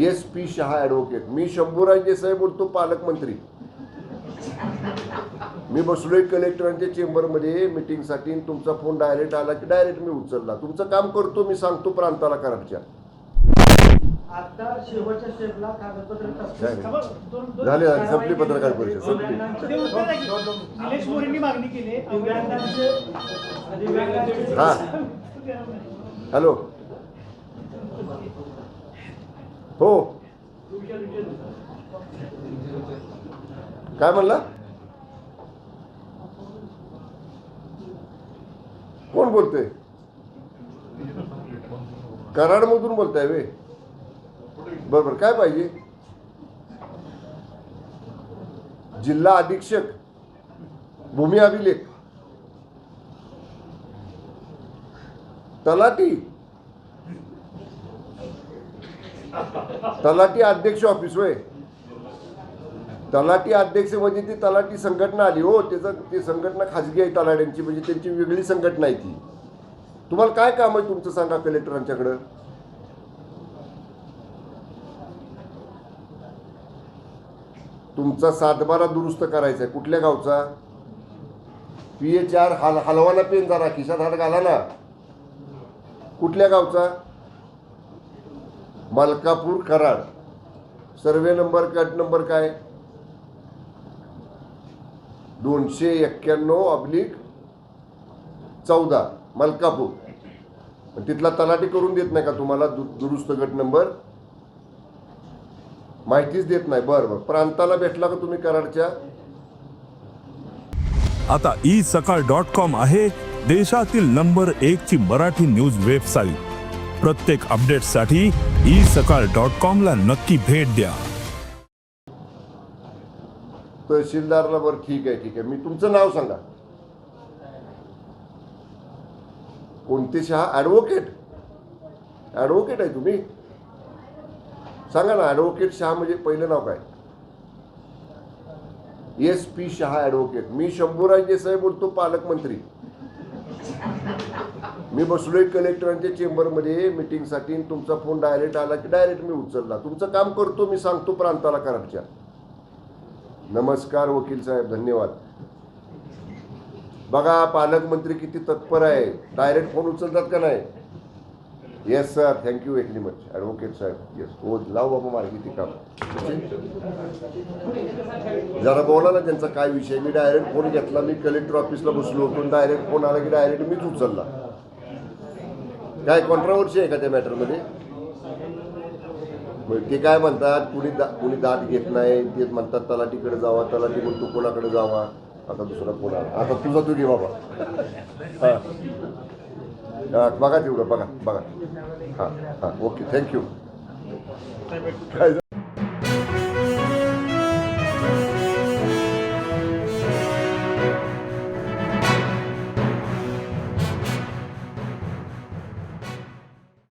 S P Shah advocate मी शंभूराज देसाई बोलतो पालकमंत्री. मी बसलोय कलेक्टरांच्या चेंबरमध्ये मिटिंगसाठी तुमचा फोन डायरेक्ट आला की डायरेक्ट मी उचलला. तुमचं काम करतो मी सांगतो प्रांताला कराडच्या झाले, झाले. संपली पत्रकार परिषद, संपली. दिव्यांगांचे- ते हो. काय म्हणला? कोण बोलतोय? कराडमधून बोलताय वे बरोबर काय पाहिजे? जिल्हा अधीक्षक भूमी अभिलेख. तलाठी? तलाटी अध्यक्ष ऑफिस होय. तलाटी अध्यक्ष म्हणजे ती तलाटी संघटना आली हो. त्याचं ती संघटना खाजगी आहे तलाट्यांची म्हणजे त्यांची वेगळी संघटना आहे ती. तुम्हाला काय काम आहे तुमचं सांगा कलेक्टरांच्याकडं? तुमचा सातबारा दुरुस्त करायचा आहे. कुठल्या गावचा? पी एच आर हल हलवाना पेन जरा खिशात हात घाला ना. कुठल्या गावचा? मलकापूर कराड. सर्वे नंबर कट नंबर काय? दोनशे एक्क्याण्णव अब्लिक चौदा मलकापूर. पण तिथला तलाठी करून देत नाही का तुम्हाला? दु दुरुस्त गट नंबर? माहितीच देत नाही. बरं बरं. प्रांताला भेटला का तुम्ही कराडच्या? आता ई सकाळ डॉट कॉम आहे देशातील नंबर एक ची मराठी न्यूज वेबसाईट प्रत्येक अपडेटसाठी ई सकाळ डॉट कॉम ला नक्की भेट द्या. तहसीलदारला बरं ठीक आहे ठीक आहे. मी तुमचं नाव सांगा. कोणते शहा? ॲडव्होकेट ॲडव्होकेट आहे तुम्ही? सांगा ना ॲडव्होकेट शहा म्हणजे पहिलं नाव काय? एस पी शहा ॲडव्होकेट मी शंभूराजे साहेब बोलतो पालकमंत्री. मी बसलोय कलेक्टरांच्या चेंबरमध्ये मिटिंगसाठी तुमचा फोन डायरेक्ट आला की डायरेक्ट मी उचलला. तुमचं काम करतो मी सांगतो प्रांताला कराडच्या नमस्कार वकील साहेब धन्यवाद. बघा पालकमंत्री किती तत्पर आहे. डायरेक्ट फोन उचलतात का नाही? Yes sir thank you very much advocate Saheb yes हो लाव बाबा मार्गी ती काम. जरा बोला ना त्यांचा काय विषय. मी डायरेक्ट फोन घेतला. मी कलेक्टर ऑफिसला बसलो होतो. डायरेक्ट फोन आला की डायरेक्ट मीच उचलला. काय कॉन्ट्रावर्सी आहे का त्या मॅटरमध्ये ते काय म्हणतात? कुणी दा कुणी दात घेत नाही. ते म्हणतात तलाटीकडे जावा. तलाटी म्हणतो कोणाकडे जावा. आता दुसरा कोणा आता तुझा तुझी बाबा. हां हा, बघा तेवढं बघा बघा. हां हां ओके थँक्यू. काय